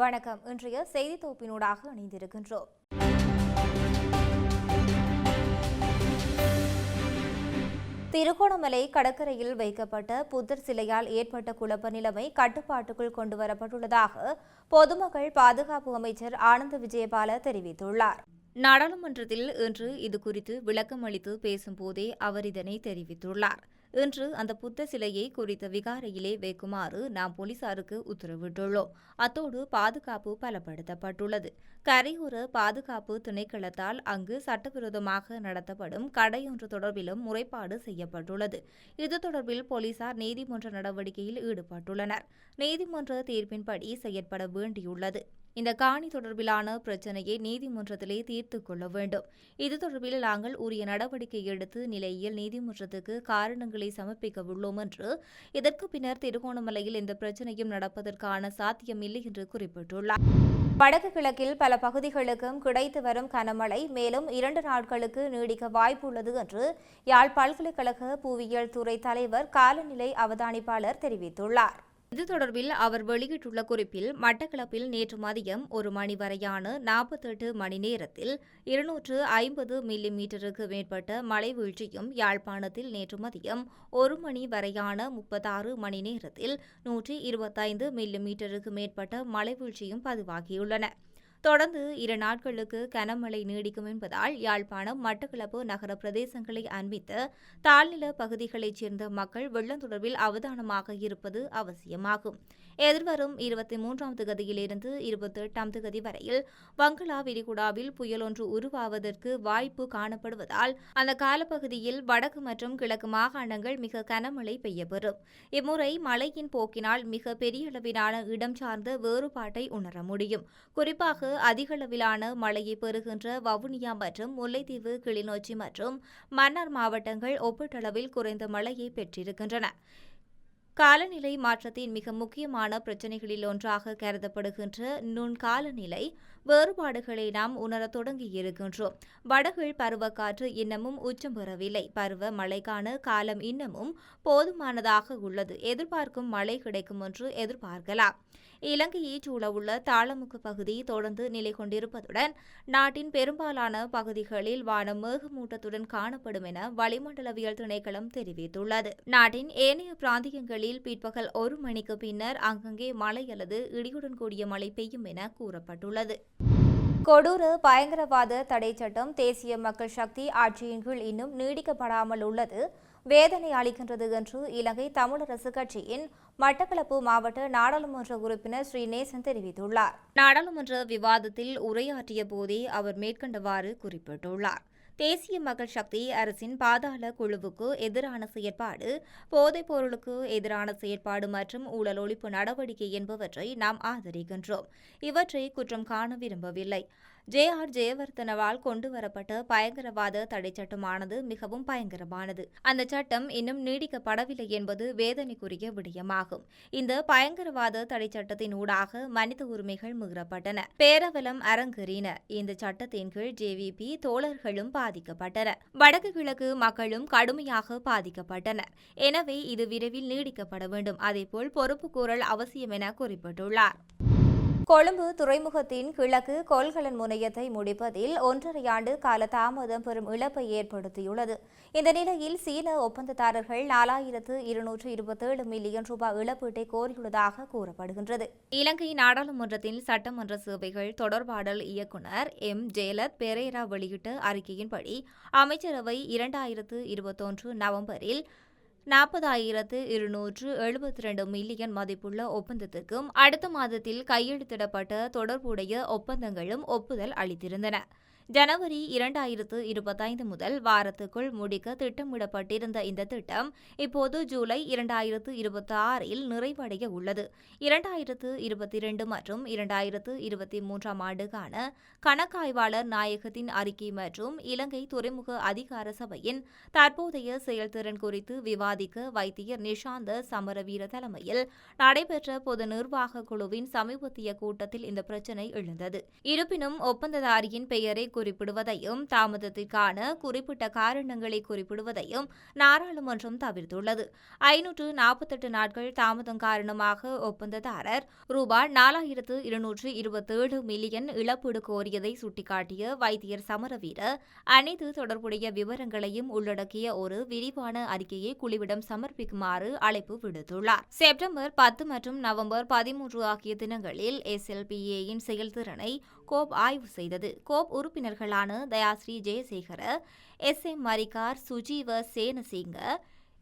வணக்கம். இன்றைய செய்தி தொகுப்பினூடாக இணைந்திருக்கின்றோம். திருகோணமலை கடற்கரையில் வைக்கப்பட்ட புத்தர் சிலையால் ஏற்பட்ட குழப்ப நிலைமை கட்டுப்பாட்டுக்குள் கொண்டுவரப்பட்டுள்ளதாக பொதுமக்கள் பாதுகாப்பு அமைச்சர் ஆனந்த விஜயபால தெரிவித்துள்ளார். நாடாளுமன்றத்தில் இன்று இதுகுறித்து விளக்கம் அளித்து பேசும்போதே அவர் இதனை தெரிவித்துள்ளார். இன்று அந்த புத்த சிலையை குறித்த விகாரையிலே வைக்குமாறு நாம் போலீசாருக்கு உத்தரவிட்டுள்ளோம். அத்தோடு பாதுகாப்பு பலப்படுத்தப்பட்டுள்ளது. கரையோர பாதுகாப்பு திணைக்களத்தால் அங்கு சட்டவிரோதமாக நடத்தப்படும் கடையொன்று தொடர்பிலும் முறைப்பாடு செய்யப்பட்டுள்ளது. இது தொடர்பில் போலீசார் நீதிமன்ற நடவடிக்கையில் ஈடுபட்டுள்ளனர். நீதிமன்ற தீர்ப்பின்படி செயற்பட வேண்டியுள்ளது. இந்த காணி தொடர்பிலான பிரச்சினையை நீதிமன்றத்திலே தீர்த்து கொள்ள வேண்டும். இது தொடர்பில் நாங்கள் உரிய நடவடிக்கை எடுத்து நிலையில் நீதிமன்றத்துக்கு காரணங்களை சமர்ப்பிக்க உள்ளோம் என்று இதற்கு பின்னர் திருகோணமலையில் இந்த பிரச்சனையும் நடப்பதற்கான சாத்தியமில்லை என்று குறிப்பிட்டுள்ளார். வடக்கு கிழக்கில் பல பகுதிகளுக்கும் கிடைத்து வரும் கனமழை மேலும் இரண்டு நாட்களுக்கு நீடிக்க வாய்ப்புள்ளது என்று யாழ் பல்கலைக்கழக புவியியல் துறை தலைவர் காலநிலை அவதானிப்பாளர் தெரிவித்துள்ளார். இது தொடர்பில் அவர் வெளியிட்டுள்ள குறிப்பில் மட்டக்களப்பில் நேற்று மதியம் ஒரு மணி வரையான நாற்பத்தெட்டு மணி நேரத்தில் இருநூற்று ஐம்பது மில்லி மீட்டருக்கு மேற்பட்ட மழை வீழ்ச்சியும் யாழ்ப்பாணத்தில் நேற்று மதியம் ஒரு மணி வரையான முப்பத்தாறு மணி நேரத்தில் நூற்றி இருபத்தைந்து மில்லி மீட்டருக்கு மேற்பட்ட மழை வீழ்ச்சியும் பதிவாகியுள்ளன. தொடர்ந்து இரு நாட்களுக்கு கனமழை நீடிக்கும் என்பதால் யாழ்ப்பாணம் மட்டக்களப்பு நகர பிரதேசங்களை அண்மித்து தாழ்நில பகுதிகளைச் சேர்ந்த மக்கள் வெள்ளம் தொடர்பில் அவதானமாக இருப்பது அவசியமாகும். எதிர்வரும் இருபத்தி மூன்றாம் திகதியிலிருந்து இருபத்தி எட்டாம் திகதி வரையில் வங்களா விரிகுடாவில் புயல் ஒன்று உருவாவதற்கு வாய்ப்பு காணப்படுவதால் அந்த காலப்பகுதியில் வடக்கு மற்றும் கிழக்கு மாகாணங்கள் மிக கனமழை பெய்யப்பெறும். இம்முறை மழையின் போக்கினால் மிக பெரிய அளவிலான இடம் சார்ந்த வேறுபாட்டை உணர முடியும். குறிப்பாக அதிகளவிலான மழையை பெறுகின்ற வவுனியா மற்றும் முல்லைத்தீவு கிளிநொச்சி மற்றும் மன்னார் மாவட்டங்கள் ஒப்பீட்டளவில் குறைந்த மழையை பெற்றிருக்கின்றன. காலநிலை மாற்றத்தின் மிக முக்கியமான பிரச்சினைகளில் ஒன்றாக கருதப்படுகின்ற நுண்காலநிலை வேறுபாடுகளை நாம் உணரத் தொடங்கியிருக்கின்றோம் வடகிழ் பருவக்காற்று இன்னமும் உச்சம் பெறவில்லை. பருவ மழைக்கான காலம் இன்னமும் போதுமானதாக உள்ளது. எதிர்பார்க்கும் மழை கிடைக்கும் என்று எதிர்பார்க்கலாம். இலங்கையை சூழவுள்ள தாளமுக்கு பகுதி தொடர்ந்து நிலை கொண்டிருப்பதுடன் நாட்டின் பெரும்பாலான பகுதிகளில் வானம் மேகமூட்டத்துடன் காணப்படும் என வளிமண்டலவியல் திணைக்களம் தெரிவித்துள்ளது. நாட்டின் ஏனைய பிராந்தியங்களில் பிற்பகல் ஒரு மணிக்கு பின்னர் அங்கங்கே மழை அல்லது இடியுடன் கூடிய மழை பெய்யும் என கூறப்பட்டுள்ளது. கொடூர பயங்கரவாத தடை சட்டம் தேசிய மக்கள் சக்தி ஆட்சியின் கீழ் இன்னும் நீடிக்கப்படாமல் உள்ளது. வேதனை அளிக்கின்றது என்று இலங்கை தமிழரசு கட்சியின் மட்டக்களப்பு மாவட்ட நாடாளுமன்ற உறுப்பினர் ஸ்ரீநேசன் தெரிவித்துள்ளார். நாடாளுமன்ற விவாதத்தில் உரையாற்றிய போதே அவர் மேற்கண்டவாறு குறிப்பிட்டுள்ளார். தேசிய மக்கள் சக்தி அரசின் பாதாள குழுவுக்கு எதிரான செயற்பாடு போதைப் பொருளுக்கு எதிரான செயற்பாடு மற்றும் ஊழல் ஒழிப்பு நடவடிக்கை என்பவற்றை நாம் ஆதரிக்கின்றோம். இவற்றை குற்றம் காண விரும்பவில்லை. ஜே ஆர் ஜெயவர்தனவால் கொண்டுவரப்பட்ட பயங்கரவாத தடை சட்டமானது மிகவும் பயங்கரமானது. அந்த சட்டம் இன்னும் நீடிக்கப்படவில்லை என்பது வேதனைக்குரிய விடயமாகும். இந்த பயங்கரவாத தடை சட்டத்தின் ஊடாக மனித உரிமைகள் மீறப்பட்டன. பேரவலம் அரங்கேறின. இந்த சட்டத்தின் கீழ் ஜேவிபி தோழர்களும் பாதிக்கப்பட்டனர். வடக்கு கிழக்கு மக்களும் கடுமையாக பாதிக்கப்பட்டனர். எனவே இது விரைவில் நீடிக்கப்பட வேண்டும். அதேபோல் பொறுப்புக்கூறல் அவசியம் என குறிப்பிட்டுள்ளார். கொழும்பு துறைமுகத்தின் கிழக்கு கொள்கலன் முனையத்தை முடிப்பதில் ஒன்றரை ஆண்டு கால தாமதம் பெரும் இழப்பை ஏற்படுத்தியுள்ளது. இந்த நிலையில் சீன ஒப்பந்ததாரர்கள் நாலாயிரத்து இருநூற்று இருபத்தேழு மில்லியன் ரூபாய் இழப்பீட்டை கோரியுள்ளதாக கூறப்படுகின்றது. இலங்கை நாடாளுமன்றத்தில் சட்டமன்ற சேவைகள் தொடர்பாடல் இயக்குநர் எம். ஜெயலத் பெரேரா வெளியிட்ட அறிக்கையின்படி அமைச்சரவை இரண்டாயிரத்து இருபத்தொன்று நவம்பரில் நாற்பதாயிரத்து இருநூற்று எழுபத்தி ரெண்டு மில்லியன் மதிப்புள்ள ஒப்பந்தத்துக்கும் அடுத்த மாதத்தில் கையெழுத்திடப்பட்ட தொடர்புடைய ஒப்பந்தங்களும் ஒப்புதல் அளித்திருந்தன. ஜனவரி இரண்டாயிரத்து இருபத்தைந்து முதல் வாரத்துக்குள் முடிக்க திட்டமிடப்பட்டிருந்த இந்த திட்டம் இப்போது ஜூலை இரண்டாயிரத்து இருபத்தி ஆறில் நிறைவடைய உள்ளது. இரண்டாயிரத்து இருபத்தி இரண்டு மற்றும் இரண்டாயிரத்து இருபத்தி மூன்றாம் ஆண்டுக்கான கணக்காய்வாளர் நாயகத்தின் அறிக்கை மற்றும் இலங்கை துறைமுக அதிகார சபையின் தற்போதைய செயல்திறன் குறித்து விவாதிக்க வைத்தியர் நிஷாந்த சமரவீர தலைமையில் நடைபெற்ற பொது நிர்வாக குழுவின் சமீபத்திய கூட்டத்தில் இந்த பிரச்சினை எழுந்தது. இருப்பினும் ஒப்பந்ததாரியின் பெயரை குறிப்பிடுவதையும் தாமதத்திற்கான குறிப்பிட்ட காரணங்களை குறிப்பிடுவதையும் நாடாளுமன்றம் தவிர்த்துள்ளது. ஐநூற்று நாற்பத்தெட்டு நாட்கள் தாமதம் காரணமாக ஒப்பந்ததாரர் ரூபாய் நாலாயிரத்து இருநூற்று இருபத்தேழு மில்லியன் இழப்பீடு கோரியதை சுட்டிக்காட்டிய வைத்தியர் சமரவீர அனைத்து தொடர்புடைய விவரங்களையும் உள்ளடக்கிய ஒரு விரிவான அறிக்கையை குழுவிடம் சமர்ப்பிக்குமாறு அழைப்பு விடுத்துள்ளார். செப்டம்பர் பத்து மற்றும் நவம்பர் பதிமூன்று ஆகிய தினங்களில் எஸ்எல்பிஏயின் செயல்திறனை கோப் ஆய்வு செய்தது. கோப் உறுப்பினர் உறுப்பினர்களான Dayasiri Jayasekara S M Marikar Sujeewa Senasinghe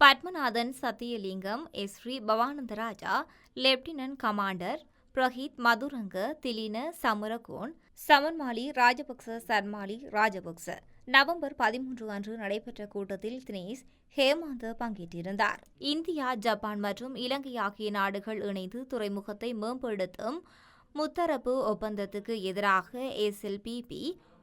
Pathmanathan Sathiyalingam S Sri Bavananthrajah lieutenant commander Praheeth Madhuranga Thilina Samarakoon Samanmali Rajapaksa Sharmali Rajapaksa. November பதிமூன்று அன்று நடைபெற்ற கூட்டத்தில் தினேஷ் ஹேமந்த் பங்கேற்றிருந்தார். இந்தியா ஜப்பான் மற்றும் இலங்கை ஆகிய நாடுகள் இணைந்து துறைமுகத்தை மேம்படுத்தும் முத்தரப்பு ஒப்பந்தத்துக்கு எதிராக எஸ்எல்பிபி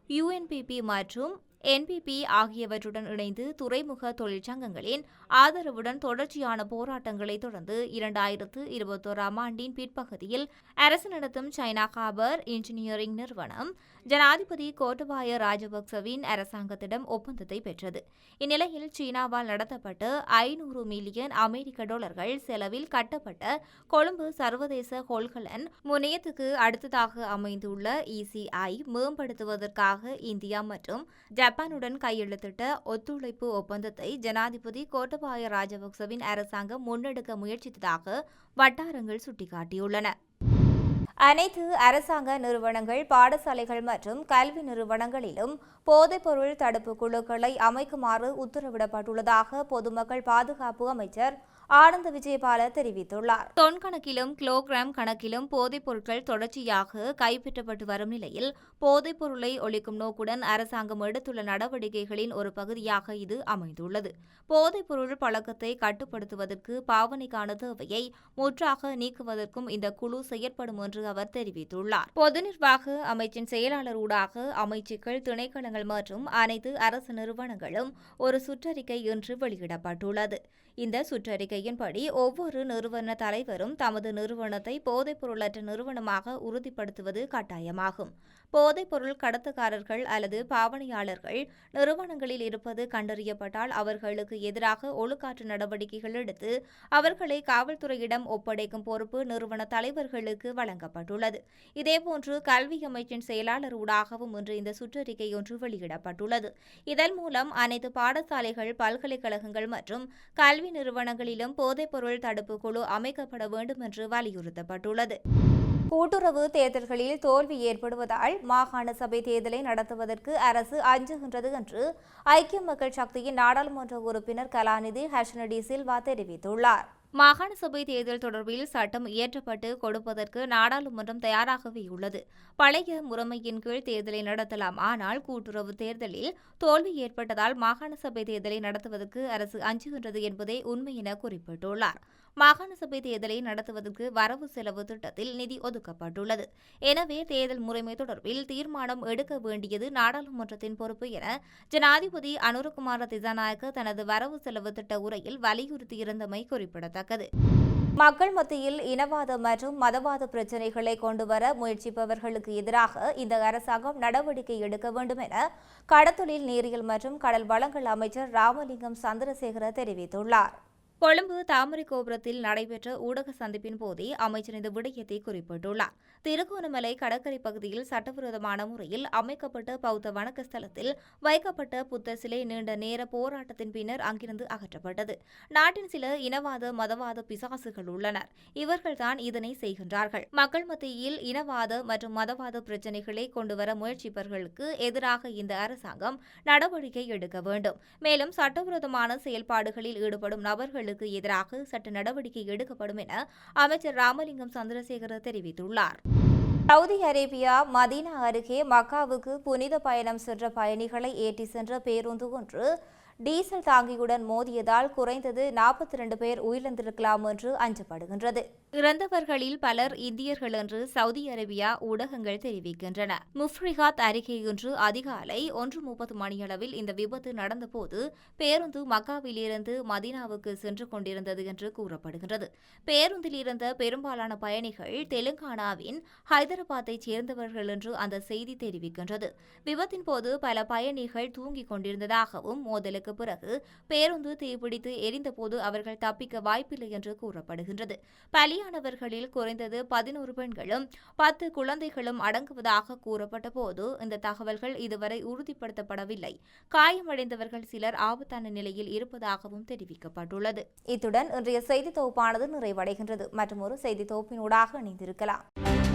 யுஎன்பிபி மற்றும் என்பிபி ஆகியவற்றுடன் இணைந்து துறைமுக தொழிற்சங்கங்களின் ஆதரவுடன் தொடர்ச்சியான போராட்டங்களை தொடர்ந்து இரண்டாயிரத்து இருபத்தோராம் ஆண்டின் பிற்பகுதியில் அரசு நடத்தும் சைனா காபர் இன்ஜினியரிங் நிறுவனம் ஜனாதிபதி கோட்டபாய ராஜபக்சவின் அரசாங்கத்திடம் ஒப்பந்தத்தை பெற்றது. இந்நிலையில் சீனாவால் நடத்தப்பட்டு ஐநூறு மில்லியன் அமெரிக்க டாலர்கள் செலவில் கட்டப்பட்ட கொழும்பு சர்வதேச கொள்கலன் முனையத்துக்கு அடுத்ததாக அமைந்துள்ள இசிஐ மேம்படுத்துவதற்காக இந்தியா மற்றும் ஜப்பானுடன் கையெழுத்திட்ட ஒத்துழைப்பு ஒப்பந்தத்தை ஜனாதிபதி கோட்டபாய ராஜபக்சவின் அரசாங்கம் முன்னெடுக்க முயற்சித்ததாக வட்டாரங்கள் சுட்டிக்காட்டியுள்ளன. அனைத்து அரசாங்க நிறுவனங்கள் பாடசாலைகள் மற்றும் கல்வி நிறுவனங்களிலும் போதைப்பொருள் தடுப்பு குழுக்களை அமைக்குமாறு உத்தரவிடப்பட்டுள்ளதாக பொதுமக்கள் பாதுகாப்பு அமைச்சர் ஆனந்த விஜயபால தெரிவித்துள்ளார். தொன் கணக்கிலும் கிலோகிராம் கணக்கிலும் போதைப் பொருட்கள் தொடர்ச்சியாக கைப்பற்றப்பட்டு வரும் நிலையில் போதைப் பொருளை ஒழிக்கும் நோக்குடன் அரசாங்கம் எடுத்துள்ள நடவடிக்கைகளின் ஒரு பகுதியாக இது அமைந்துள்ளது. போதைப் பொருள் பழக்கத்தை கட்டுப்படுத்துவதற்கு பாவனைக்கான தேவையை முற்றாக நீக்குவதற்கும் இந்த குழு செயற்படும் என்று அவர் தெரிவித்துள்ளார். பொது நிர்வாக அமைச்சின் செயலாளர் ஊடாக அமைச்சுக்கள் திணைக்களங்கள் மற்றும் அனைத்து அரசு நிறுவனங்களும் ஒரு சுற்றறிக்கை இன்று வெளியிடப்பட்டுள்ளது. இந்த சுற்றறிக்கை சுற்றறிக்கையின்படி ஒவ்வொரு நிறுவன தலைவரும் தமது நிறுவனத்தை போதைப்பொருளற்ற நிறுவனமாக உறுதிப்படுத்துவது கட்டாயமாகும். போதைப்பொருள் கடத்துக்காரர்கள் அல்லது பாவனையாளர்கள் நிறுவனங்களில் இருப்பது கண்டறியப்பட்டால் அவர்களுக்கு எதிராக ஒழுக்காற்று நடவடிக்கைகள் எடுத்து அவர்களை காவல்துறையிடம் ஒப்படைக்கும் பொறுப்பு நிறுவன தலைவர்களுக்கு வழங்கப்பட்டுள்ளது. இதேபோன்று கல்வி அமைச்சின் செயலாளர் ஊடாகவும் இன்று இந்த சுற்றறிக்கை ஒன்று வெளியிடப்பட்டுள்ளது. இதன் மூலம் அனைத்து பாடசாலைகள் பல்கலைக்கழகங்கள் மற்றும் கல்வி நிறுவனங்களிலும் போதைப்பொருள் தடுப்பு குழு அமைக்கப்பட வேண்டும் என்று வலியுறுத்தப்பட்டுள்ளது. கூட்டுறவு தேர்தல்களில் தோல்வி ஏற்படுவதால் மாகாண சபை தேர்தலை நடத்துவதற்கு அரசு அஞ்சுகின்றது என்று ஐக்கிய மக்கள் சக்தியின் நாடாளுமன்ற உறுப்பினர் கலாநிதி ஹர்ஷனடி சில்வா தெரிவித்துள்ளார். மாகாண சபை தேர்தல் தொடர்பில் சட்டம் இயற்றப்பட்டு கொடுப்பதற்கு நாடாளுமன்றம் தயாராகவே உள்ளது. பழைய முறைமையின் கீழ் தேர்தலை நடத்தலாம். ஆனால் கூட்டுறவு தேர்தலில் தோல்வி ஏற்பட்டதால் மாகாண சபை தேர்தலை நடத்துவதற்கு அரசு அஞ்சுகின்றது என்பதே உண்மை என குறிப்பிட்டுள்ளார். மாகாண சபை தேர்தலை நடத்துவதற்கு வரவு செலவு திட்டத்தில் நிதி ஒதுக்கப்பட்டுள்ளது. எனவே தேர்தல் முறைமை தொடர்பில் தீர்மானம் எடுக்க வேண்டியது நாடாளுமன்றத்தின் பொறுப்பு என ஜனாதிபதி அனுரகுமார திசாநாயக்க தனது வரவு செலவு திட்ட உரையில் வலியுறுத்தியிருந்தமை குறிப்பிடத்தக்கது. மக்கள் மத்தியில் இனவாத மற்றும் மதவாத பிரச்சினைகளை கொண்டுவர முயற்சிப்பவர்களுக்கு எதிராக இந்த அரசாங்கம் நடவடிக்கை எடுக்க வேண்டும் என கடத்தொழில் நீரியல் மற்றும் கடல் வளங்கள் அமைச்சர் ராமலிங்கம் சந்திரசேகர தெரிவித்துள்ளார். கொழும்பு தாமரை கோபுரத்தில் நடைபெற்ற ஊடக சந்திப்பின் போதே அமைச்சர் இந்த விடயத்தை குறிப்பிட்டுள்ளார். திருகோணமலை கடற்கரை பகுதியில் சட்டவிரோதமான முறையில் அமைக்கப்பட்ட பௌத்த வணக்க ஸ்தலத்தில் வைக்கப்பட்ட புத்த சிலை நீண்ட நேர போராட்டத்தின் பின்னர் அங்கிருந்து அகற்றப்பட்டது. நாட்டின் சில இனவாத மதவாத பிசாசுகள் உள்ளனர். இவர்கள்தான் இதனை செய்கின்றார்கள். மக்கள் மத்தியில் இனவாத மற்றும் மதவாத பிரச்சினைகளை கொண்டுவர முயற்சிப்பவர்களுக்கு எதிராக இந்த அரசாங்கம் நடவடிக்கை எடுக்க வேண்டும். மேலும் சட்டவிரோதமான செயல்பாடுகளில் ஈடுபடும் நபர்களுக்கு எதிராக சட்ட நடவடிக்கை எடுக்கப்படும் என அமைச்சர் ராமலிங்கம் சந்திரசேகர தெரிவித்துள்ளார். சவுதி அரேபியா மதீனா அருகே மக்காவுக்கு புனித பயணம் சென்ற பயணிகளை ஏற்றி சென்ற பேருந்து ஒன்று டீசல் தாங்கியுடன் மோதியதால் குறைந்தது நாற்பத்தி இரண்டு பேர் உயிரிழந்திருக்கலாம் என்று அஞ்சப்படுகின்றது. இறந்தவர்களில் பலர் இந்தியர்கள் என்று சவுதி அரேபியா ஊடகங்கள் தெரிவிக்கின்றன. முஃப்ரிகாத் அருகே இன்று அதிகாலை ஒன்று முப்பது மணியளவில் இந்த விபத்து நடந்தபோது பேருந்து மக்காவிலிருந்து மதீனாவுக்கு சென்று கொண்டிருந்தது என்று கூறப்படுகின்றது. பேருந்தில் இருந்த பெரும்பாலான பயணிகள் தெலுங்கானாவின் ஹைதராபாத்தைச் சேர்ந்தவர்கள் என்று அந்த செய்தி தெரிவிக்கின்றது. விபத்தின் போது பல பயணிகள் தூங்கிக் கொண்டிருந்ததாகவும் மோதலுக்கு பிறகு பேருந்து தீப்பிடித்து எரிந்தபோது அவர்கள் தப்பிக்க வாய்ப்பில்லை என்று கூறப்படுகின்றது. பலியானவர்களில் குறைந்தது பதினோரு பெண்களும் பத்து குழந்தைகளும் அடங்குவதாக கூறப்பட்ட போது இந்த தகவல்கள் இதுவரை உறுதிப்படுத்தப்படவில்லை. காயமடைந்தவர்கள் சிலர் ஆபத்தான நிலையில் இருப்பதாகவும் தெரிவிக்கப்பட்டுள்ளது. இத்துடன் இன்றைய செய்தி தொகுப்பானது நிறைவடைகின்றது. மற்றும் ஒரு செய்தி தொகுப்பினூடாக இணைந்திருக்கலாம்.